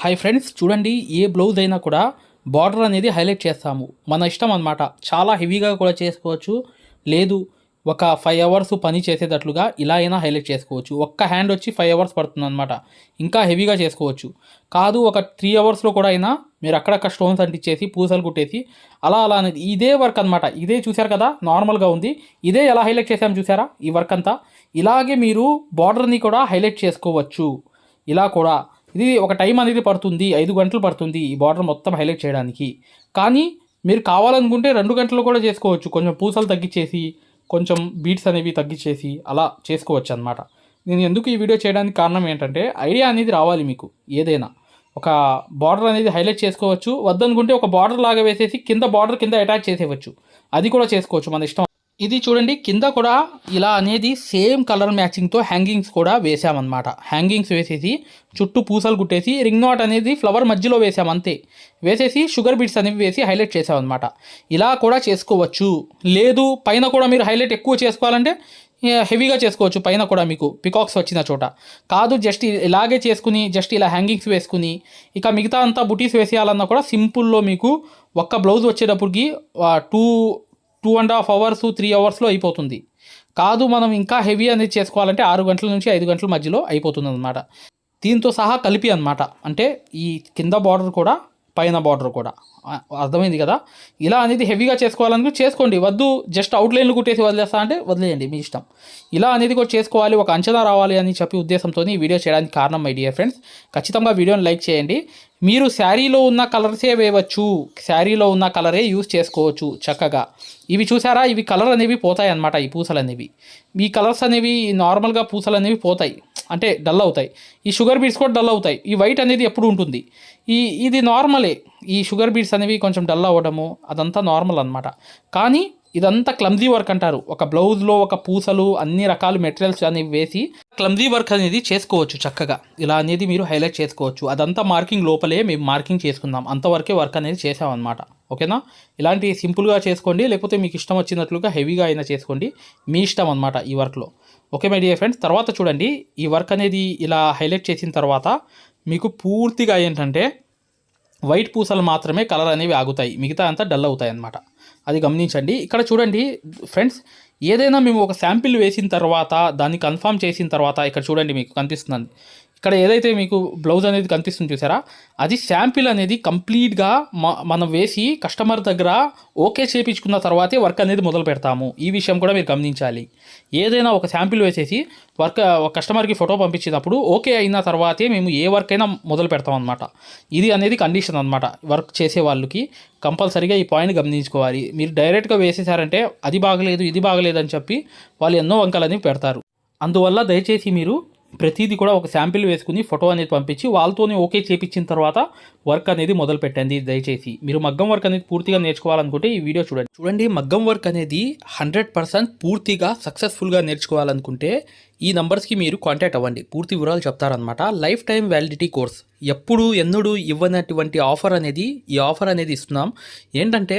Hi friends చూడండి ఏ blouse అయినా కూడా బార్డర్ అనేది హైలైట్ చేస్తాము. మన ఇష్టం అనమాట చాలా హెవీగా కూడా చేసుకోవచ్చు. లేదు ఒక ఫైవ్ అవర్స్ పని చేసేటట్లుగా ఇలా అయినా హైలైట్ చేసుకోవచ్చు. ఒక్క హ్యాండ్ వచ్చి ఫైవ్ అవర్స్ పడుతుంది అనమాట ఇంకా హెవీగా చేసుకోవచ్చు. కాదు ఒక త్రీ అవర్స్లో కూడా అయినా మీరు అక్కడక్కడ స్టోన్స్ అంటించేసి పూసలు కుట్టేసి అలా అలా అనేది ఇదే వర్క్ అనమాట ఇదే చూశారు కదా నార్మల్గా ఉంది. ఇదే ఎలా హైలైట్ చేసాము చూసారా? ఈ వర్క్ అంతా. ఇలాగే మీరు బార్డర్ని కూడా హైలైట్ చేసుకోవచ్చు. ఇలా కూడా. ఇది ఒక టైం అనేది పడుతుంది ఐదు గంటలు పడుతుంది ఈ బార్డర్ మొత్తం హైలైట్ చేయడానికి. కానీ మీరు కావాలనుకుంటే రెండు గంటలు కూడా చేసుకోవచ్చు. కొంచెం పూసలు తగ్గించేసి కొంచెం బీట్స్ అనేవి తగ్గించేసి అలా చేసుకోవచ్చు అనమాట నేను ఎందుకు ఈ వీడియో చేయడానికి కారణం ఏంటంటే ఐడియా అనేది రావాలి మీకు ఏదైనా. ఒక బార్డర్ అనేది హైలైట్ చేసుకోవచ్చు. వద్దనుకుంటే ఒక బార్డర్ లాగా వేసేసి కింద బార్డర్ కింద అటాచ్ చేసేవచ్చు అది కూడా చేసుకోవచ్చు మన ఇష్టం ఇది చూడండి కింద కూడా ఇలా అనేది సేమ్ కలర్ మ్యాచింగ్తో హ్యాంగింగ్స్ కూడా వేసామన్నమాట హ్యాంగింగ్స్ వేసేసి చుట్టూ పూసలు కుట్టేసి రింగ్ నాట్ అనేది ఫ్లవర్ మధ్యలో వేసాం అంతే. వేసేసి షుగర్ బీట్స్ అనేవి వేసి హైలైట్ చేసామన్నమాట ఇలా కూడా చేసుకోవచ్చు. లేదు పైన కూడా మీరు హైలైట్ ఎక్కువ చేసుకోవాలంటే హెవీగా చేసుకోవచ్చు పైన కూడా మీకు పికాక్స్ వచ్చిన చోట. కాదు జస్ట్ ఇలాగే చేసుకుని జస్ట్ ఇలా హ్యాంగింగ్స్ వేసుకుని ఇక మిగతా అంతా బుటీస్ వేసేయాలన్నా కూడా సింపుల్లో మీకు ఒక్క బ్లౌజ్ వచ్చేటప్పటికి two two and half hours three అవర్స్లో అయిపోతుంది. కాదు మనం ఇంకా హెవీ అనేది చేసుకోవాలంటే ఆరు గంటల నుంచి ఐదు గంటల మధ్యలో అయిపోతుంది అనమాట దీంతో సహా కలిపి అనమాట అంటే ఈ కింద బార్డర్ కూడా పైన బార్డర్ కూడా. అర్థమైంది కదా? ఇలా అనేది హెవీగా చేసుకోవాలనుకుంటే చేసుకోండి. వద్దు జస్ట్ అవుట్లైన్లు కుట్టేసి వదిలేస్తా అంటే వదిలేయండి మీ ఇష్టం. ఇలా అనేది కూడా చేసుకోవాలి ఒక అంచనా రావాలి అని చెప్పి ఉద్దేశంతో ఈ వీడియో చేయడానికి కారణం మై డియర్ ఫ్రెండ్స్ ఖచ్చితంగా వీడియోని లైక్ చేయండి. మీరు శారీలో ఉన్న కలర్సే వేయవచ్చు? శారీలో ఉన్న కలరే యూస్ చేసుకోవచ్చు చక్కగా. ఇవి చూసారా? ఇవి కలర్ అనేవి పోతాయి అన్నమాట ఈ పూసలు అనేవి ఈ కలర్స్ అనేవి నార్మల్గా పూసలు అనేవి పోతాయి. అంటే డల్ అవుతాయి. ఈ షుగర్ బీడ్స్ కూడా డల్ అవుతాయి. ఈ వైట్ అనేది ఎప్పుడు ఉంటుంది? ఈ ఇది నార్మలే ఈ షుగర్ బీడ్స్ అనేవి కొంచెం డల్ అవ్వడము అదంతా నార్మల్ అనమాట కానీ ఇదంతా క్లమ్జీ వర్క్ అంటారు. ఒక బ్లౌజ్లో ఒక పూసలు అన్ని రకాల మెటీరియల్స్ అనేవి వేసి క్లమ్జీ వర్క్ అనేది చేసుకోవచ్చు చక్కగా. ఇలా అనేది మీరు హైలైట్ చేసుకోవచ్చు. అదంతా మార్కింగ్ లోపలే మేము మార్కింగ్ చేసుకుందాం. అంతవరకే వర్క్ అనేది చేసామన్నమాట. ఓకేనా? ఇలాంటి సింపుల్గా చేసుకోండి. లేకపోతే మీకు ఇష్టం వచ్చినట్లుగా హెవీగా అయినా చేసుకోండి. మీ ఇష్టం అనమాట ఈ వర్క్లో ఓకే మై డియర్ ఫ్రెండ్స్ తర్వాత చూడండి. ఈ వర్క్ అనేది ఇలా హైలైట్ చేసిన తర్వాత మీకు పూర్తిగా ఏంటంటే వైట్ పూసలు మాత్రమే కలర్ అనేవి ఆగుతాయి. మిగతా అంతా డల్ అవుతాయి అన్నమాట. అది గమనించండి. ఇక్కడ చూడండి ఫ్రెండ్స్ ఏదైనా మేము ఒక శాంపిల్ వేసిన తర్వాత దాన్ని కన్ఫర్మ్ చేసిన తర్వాత ఇక్కడ చూడండి మీకు కనిపిస్తుంది. ఇక్కడ ఏదైతే మీకు బ్లౌజ్ అనేది కనిపిస్తుంది చూసారా అది శాంపిల్ అనేది కంప్లీట్గా మనం వేసి కస్టమర్ దగ్గర ఓకే చేయించుకున్న తర్వాతే వర్క్ అనేది మొదలు పెడతాము. ఈ విషయం కూడా మీరు గమనించాలి. ఏదైనా ఒక శాంపిల్ వేసేసి వర్క్ కస్టమర్కి ఫోటో పంపించినప్పుడు ఓకే అయిన తర్వాతే మేము ఏ వర్క్ అయినా మొదలు పెడతాం అనమాట ఇది అనేది కండిషన్ అనమాట వర్క్ చేసే వాళ్ళకి. కంపల్సరీగా ఈ పాయింట్ గమనించుకోవాలి. మీరు డైరెక్ట్గా వేసేసారంటే అది బాగలేదు ఇది బాగలేదు అని చెప్పి వాళ్ళు ఎన్నో వంకలని పెడతారు. అందువల్ల దయచేసి మీరు ప్రతిదీ కూడా ఒక శాంపిల్ వేసుకుని ఫోటో అనేది పంపించి వాళ్ళతోనే ఓకే చేపించిన తర్వాత వర్క్ అనేది మొదలు పెట్టండి దయచేసి. మీరు మగ్గం వర్క్ అనేది పూర్తిగా నేర్చుకోవాలనుకుంటే ఈ వీడియో చూడండి. చూడండి మగ్గం వర్క్ అనేది హండ్రెడ్ పర్సెంట్ పూర్తిగా సక్సెస్ఫుల్గా నేర్చుకోవాలనుకుంటే ఈ నంబర్స్కి మీరు కాంటాక్ట్ అవ్వండి. పూర్తి వివరాలు చెప్తారనమాట లైఫ్ టైం వ్యాలిడిటీ కోర్స్. ఎప్పుడు ఎన్నడూ ఇవ్వనటువంటి ఆఫర్ అనేది ఈ ఆఫర్ అనేది ఇస్తున్నాం. ఏంటంటే